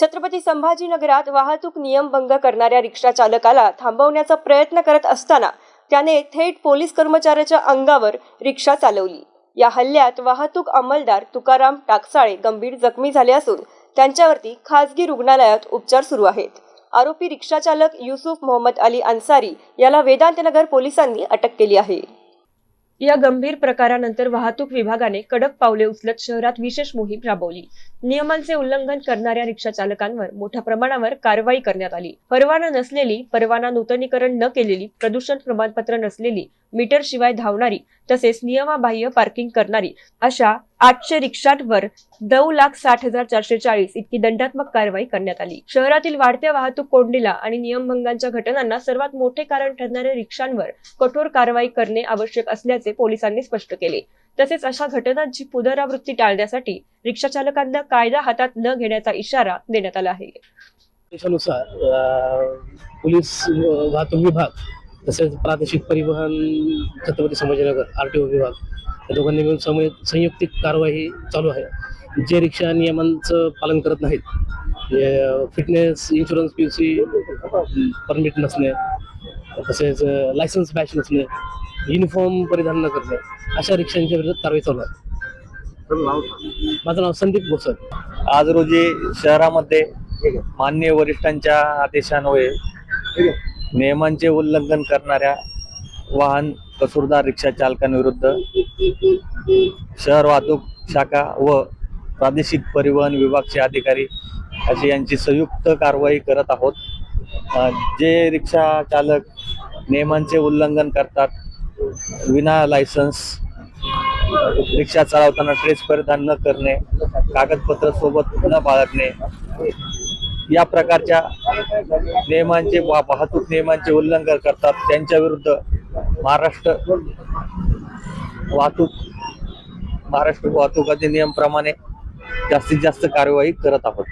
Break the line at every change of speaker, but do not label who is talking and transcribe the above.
छत्रपती संभाजीनगरात वाहतूक नियमभंग करणाऱ्या रिक्षा चालकाला थांबवण्याचा प्रयत्न करत असताना त्याने थेट पोलीस कर्मचाऱ्याच्या अंगावर रिक्षा चालवली. या हल्ल्यात वाहतूक अंमलदार तुकाराम टाकसाळे गंभीर जखमी झाले असून त्यांच्यावरती खासगी रुग्णालयात उपचार सुरू आहेत. आरोपी रिक्षाचालक युसुफ मोहम्मद अली अन्सारी याला वेदांतनगर पोलिसांनी अटक केली आहे. या गंभीर प्रकारानंतर वाहतूक विभागाने कडक पावले उचलत शहरात विशेष मोहीम राबवली. नियमांचे उल्लंघन करणाऱ्या रिक्षा चालकांवर मोठ्या प्रमाणावर कारवाई करण्यात आली. परवाना नसलेली परवाना नूतनीकरण न केलेली प्रदूषण प्रमाणपत्र नसलेली मीटर शिवाय धावणारी तसेच नियमाबाह्य पार्किंग करणारी अशा आठशे रिक्षांवर नऊ लाख साठ हजार चारशे चाळीस इतकी दंडात्मक कारवाई करण्यात आली. शहरातील वाढत्या वाहतूक कोंडीला आणि नियमभंगांच्या घटनांना सर्वात मोठे कारण ठरणाऱ्या रिक्षांवर कठोर कारवाई करणे आवश्यक असल्याचे पोलिसांनी स्पष्ट केले. तसेच अशा घटनांची पुनरावृत्ती टाळण्यासाठी रिक्षा चालकांना कायदा हातात न घेण्याचा इशारा देण्यात आला आहे.
पोलीस वाहतूक विभाग तसेच प्रादेशिक परिवहन Chhatrapati Sambhajinagar R T O विभाग या दोघांनी मिळून समय संयुक्तिक कारवाई चालू आहे. जे रिक्षा नियमांचं पालन करत नाहीत fitness insurance P C permit नसणे तसेच लायसन्स बॅच नसणे युनिफॉर्म परिधान न करणे अशा रिक्षांच्या विरोधात कारवाई चालू आहे. माझं नाव संदीप भोसर
आज रोजी शहरामध्ये मान्य वरिष्ठांच्या आदेशान्वये नियमांचे उल्लंघन करणाऱ्या वाहन कसूरदार रिक्षा चालकांविरुद्ध शहर वाहतूक शाखा व प्रादेशिक परिवहन विभागचे अधिकारी अशी यांची संयुक्त कारवाई करत आहोत. जे रिक्षा चालक नियमांचे उल्लंघन करतात विना लायसन्स रिक्षा चालवताना ड्रेस परिधान न करणे कागदपत्र सोबत न बाळगणे या प्रकारच्या नियमांचे वा- वाहतूक नियमांचे उल्लंघन करतात. त्यांच्या विरुद्ध महाराष्ट्र वाहतूक महाराष्ट्र वाहतूक अधिनियमप्रमाणे जास्तीत जास्त कार्यवाही करत आहोत.